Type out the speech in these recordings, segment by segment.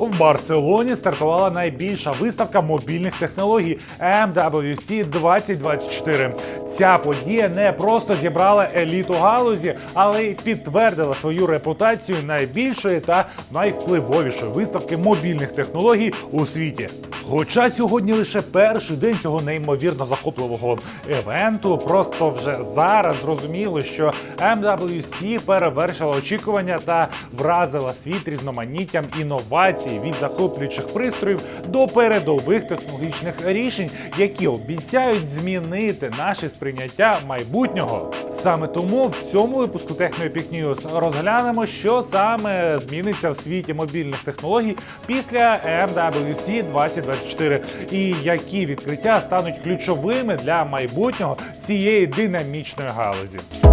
В Барселоні стартувала найбільша виставка мобільних технологій MWC 2024. Ця подія не просто зібрала еліту галузі, але й підтвердила свою репутацію найбільшої та найвпливовішої виставки мобільних технологій у світі. Хоча сьогодні лише перший день цього неймовірно захопливого евенту, просто вже зараз зрозуміло, що MWC перевершила очікування та вразила світ різноманіттям інновацій від захоплюючих пристроїв до передових технологічних рішень, які обіцяють змінити наше сприйняття майбутнього. Саме тому в цьому випуску Technoepic News розглянемо, що саме зміниться в світі мобільних технологій після MWC 2024 і які відкриття стануть ключовими для майбутнього цієї динамічної галузі.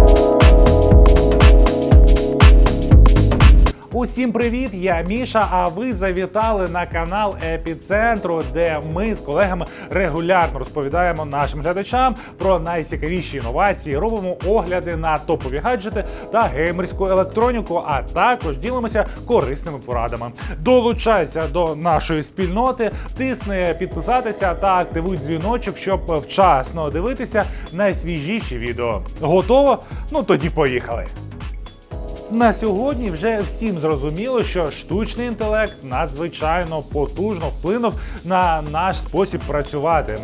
Усім привіт! Я Міша. А ви завітали на канал Епіцентру, де ми з колегами регулярно розповідаємо нашим глядачам про найцікавіші інновації, робимо огляди на топові гаджети та геймерську електроніку, а також ділимося корисними порадами. Долучайся до нашої спільноти, тисни підписатися та активуй дзвіночок, щоб вчасно дивитися найсвіжіші відео. Готово? Ну тоді поїхали. На сьогодні вже всім зрозуміло, що штучний інтелект надзвичайно потужно вплинув на наш спосіб працювати.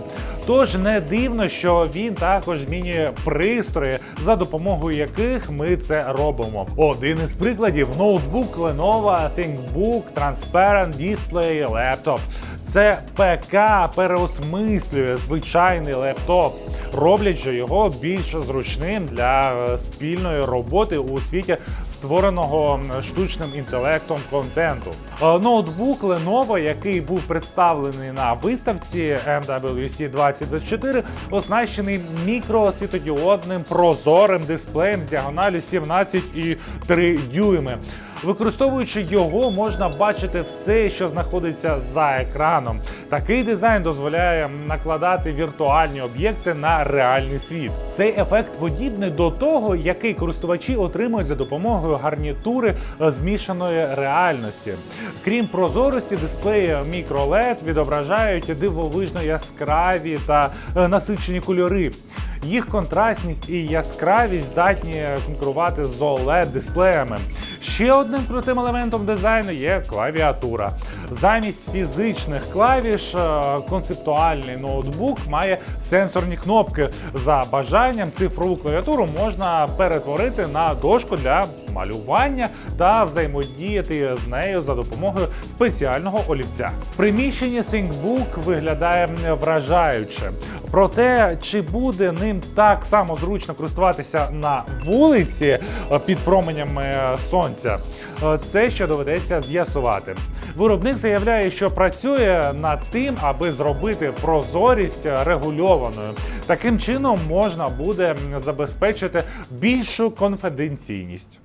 Тож не дивно, що він також змінює пристрої, за допомогою яких ми це робимо. Один із прикладів ноутбук Lenovo ThinkBook Transparent Display Laptop. Це ПК переосмислює звичайний лептоп, роблячи його більш зручним для е, спільної роботи у світі створеного штучним інтелектом контенту. Е, Ноутбук Lenovo, який був представлений на виставці MWC 2024, оснащений мікросвітодіодним прозорим дисплеєм з діагоналю 17,3 дюйми. Використовуючи його, можна бачити все, що знаходиться за екраном. Такий дизайн дозволяє накладати віртуальні об'єкти на реальний світ. Цей ефект подібний до того, який користувачі отримують за допомогою гарнітури е, змішаної реальності. Крім прозорості, дисплеї мікролед відображають дивовижно яскраві та е, насичені кольори. Їх контрастність і яскравість здатні конкурувати з oled дисплеями. Ще одним крутим елементом дизайну є клавіатура. Замість фізичних клавіш е, концептуальний ноутбук має сенсорні кнопки. За бажанням цифрову клавіатуру можна перетворити на дошку для малювання та взаємодіяти з нею за допомогою спеціального олівця. В приміщенні ThinkBook виглядає вражаюче. Проте, чи буде ним так само зручно користуватися на вулиці е, під променями е, сонця, це ще доведеться з'ясувати. Виробник заявляє, що працює над тим, аби зробити прозорість регульованою. Таким чином можна буде забезпечити більшу конфіденційність.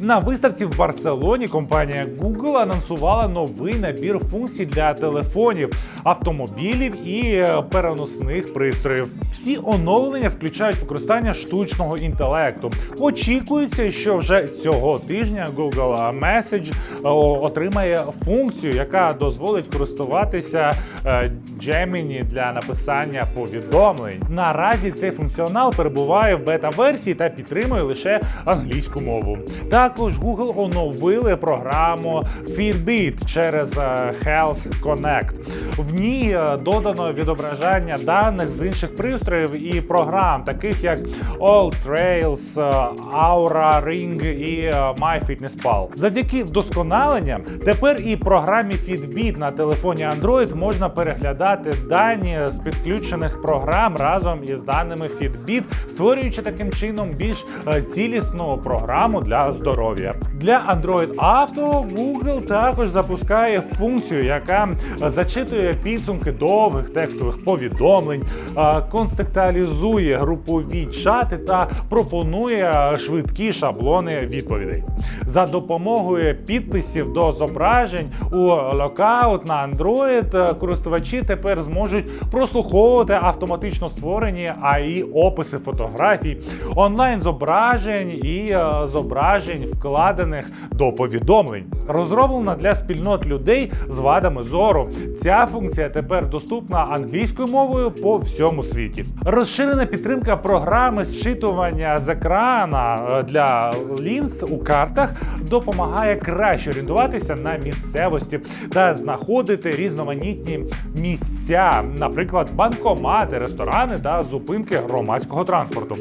На виставці в Барселоні компанія Google анонсувала новий набір функцій для телефонів, автомобілів і е, переносних пристроїв. Всі оновлення включають використання штучного інтелекту. Очікується, що вже цього тижня Google Message е, отримає функцію, яка дозволить користуватися е, Gemini для написання повідомлень. Наразі цей функціонал перебуває в бета-версії та підтримує лише англійську мову. Також Google оновили програму Fitbit через е, Health Connect. В ній е, додано відображання даних з інших пристроїв і програм, таких як All Trails, е, Aura Ring і MyFitnessPal. Завдяки вдосконаленням тепер і програмі Fitbit на телефоні Android можна переглядати дані з підключених програм разом із даними Fitbit, створюючи таким чином більш цілісну програму для здоров'я. Для Android Auto Google також запускає функцію, яка е, зачитує підсумки довгих текстових повідомлень, е, контекстуалізує групові чати та пропонує швидкі шаблони відповідей. За допомогою підписів до зображень у Lookout на Android е, користувачі тепер зможуть прослуховувати автоматично створені AI описи фотографій, онлайн зображень і зображень в вкладених до повідомлень. Розроблена для спільнот людей з вадами зору. Ця функція тепер доступна англійською мовою по всьому світі. Розширена підтримка програми зчитування з екрана е, для лінз у картах допомагає краще орієнтуватися на місцевості та знаходити різноманітні місця, наприклад, банкомати, ресторани та зупинки громадського транспорту.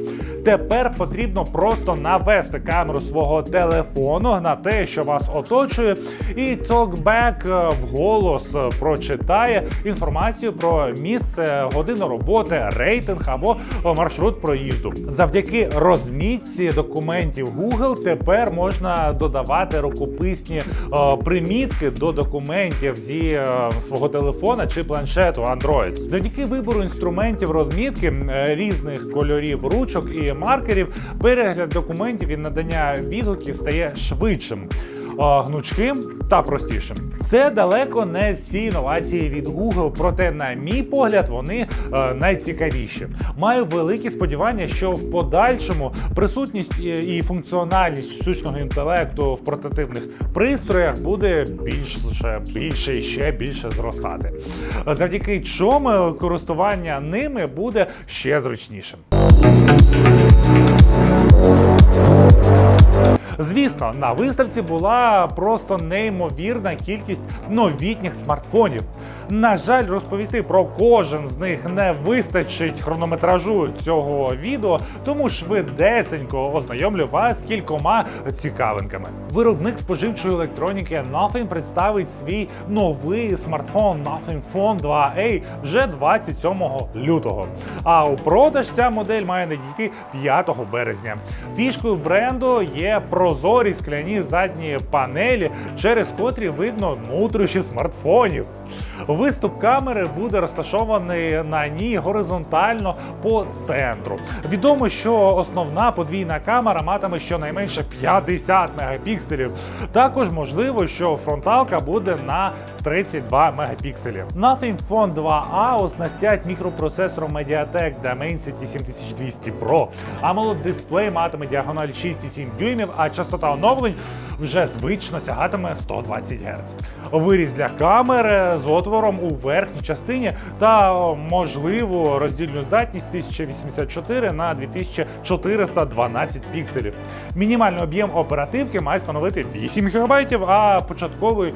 Тепер потрібно просто навести камеру свого телефону на те, що вас оточує, і е, вголос е, прочитає інформацію про місце, годину роботи, рейтинг або маршрут проїзду. Завдяки розмітці документів Google тепер можна додавати рукописні е, примітки до документів зі е, свого телефона чи планшету Android. Завдяки вибору інструментів розмітки е, різних кольорів ручок і маркерів, перегляд документів і надання відгуків стає швидшим. Е, Гнучким та простішим. Це далеко не всі інновації від Google, проте, на мій погляд, вони е, найцікавіші. Маю великі сподівання, що в подальшому присутність і, і функціональність штучного інтелекту в портативних пристроях буде більше, більше і ще більше зростати. Завдяки чому користування ними буде ще зручнішим. Звісно, на виставці була просто неймовірна кількість новітніх смартфонів. На жаль, розповісти про кожен з них не вистачить хронометражу цього відео, тому швидесенько ознайомлю вас з кількома цікавинками. Виробник споживчої електроніки Nothing представить свій новий смартфон Nothing Phone 2A вже 27 лютого. А у продаж ця модель має надійти 5 березня. Фішкою бренду є прозорі скляні задні панелі, через котрі видно внутрішні смартфонів. Виступ камери буде розташований на ній горизонтально по центру. Відомо, що основна подвійна камера матиме щонайменше 50 мегапікселів. Також можливо, що фронталка буде на 32 мегапікселі. Nothing Phone 2A оснастять мікропроцесором Mediatek Dimensity 7200 Pro. AMOLED дисплей матиме діагональ 6,7 дюймів, а частота оновлень вже звично сягатиме 120 Гц. Виріз для камери з отвором у верхній частині та можливу роздільну здатність 1084 на 2412 пікселів. Мінімальний об'єм оперативки має становити 8 ГБ, а початковий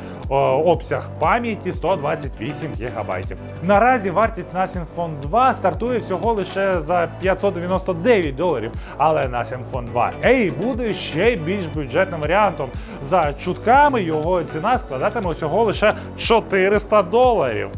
обсяг пам'яті 128 ГБ. Наразі вартість Nothing Phone 2 стартує всього лише за 599 доларів, але Nothing Phone 2 A буде ще більш бюджетним варіантом. За чутками його ціна складатиме усього лише 400 доларів.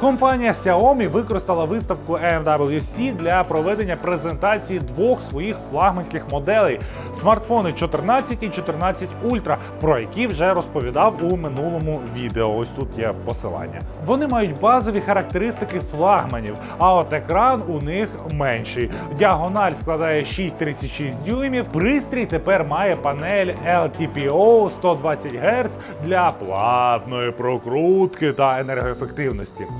Компанія Xiaomi використала виставку MWC для проведення презентації двох своїх флагманських моделей смартфони 14 і 14 Ultra, про які вже розповідав у минулому відео. Ось тут є посилання. Вони мають базові характеристики флагманів, а от екран у них менший. Діагональ складає 6,36 дюймів. Пристрій тепер має панель LTPO 120 Гц для плавної прокрутки та енергоефективності.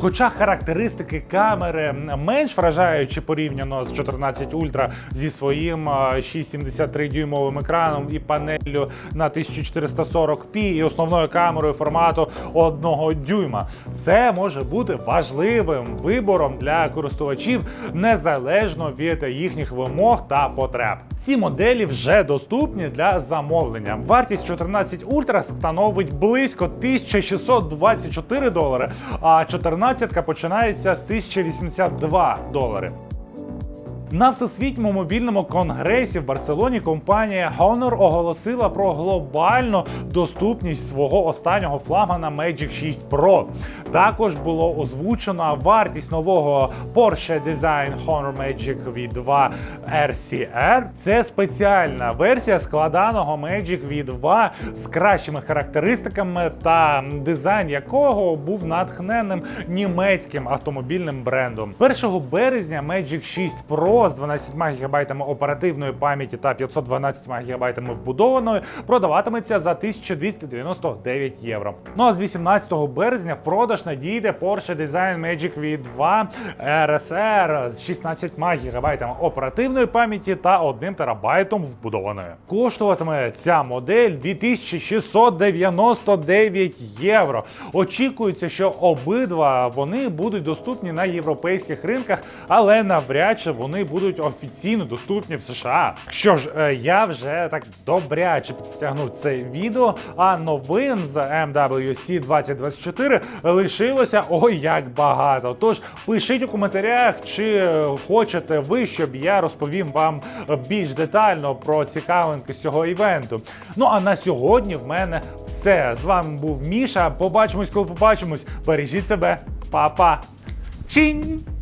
Хоча характеристики камери менш вражаючі порівняно з 14 Ultra зі своїм а, 6,73 дюймовим екраном і панеллю на 1440p і основною камерою формату 1 дюйма, це може бути важливим вибором для користувачів незалежно від їхніх вимог та потреб. Ці моделі вже доступні для замовлення. Вартість 14 Ultra становить близько 1624 долари, а 14 починається з 1082 долари. На всесвітньому мобільному конгресі в Барселоні компанія Honor оголосила про глобальну доступність свого останнього флагмана Magic 6 Pro. Також було озвучено вартість нового Porsche Design Honor Magic V2 RCR. Це спеціальна версія складаного Magic V2 з кращими характеристиками та дизайн якого був натхненним німецьким автомобільним брендом. 1 березня Magic 6 Pro З 12 ГБ оперативної пам'яті та 512 ГБ вбудованої продаватиметься за 1299 євро. Ну а з 18 березня в продаж надійде Porsche Design Magic V2 RSR з 16 ГБ оперативної пам'яті та 1 терабайтом вбудованої. Коштуватиме ця модель 2699 євро. Очікується, що обидва вони будуть доступні на європейських ринках, але навряд чи вони будуть офіційно доступні в США. Що ж, е, я вже так добряче підстягнув це відео, а новин з MWC 2024 лишилося ой як багато. Тож пишіть у коментарях, чи хочете ви, щоб я розповім вам більш детально про цікавинки з цього івенту. Ну а на сьогодні в мене все. З вами був Міша. Побачимось, коли побачимось. Бережіть себе, Па-па. Чинь!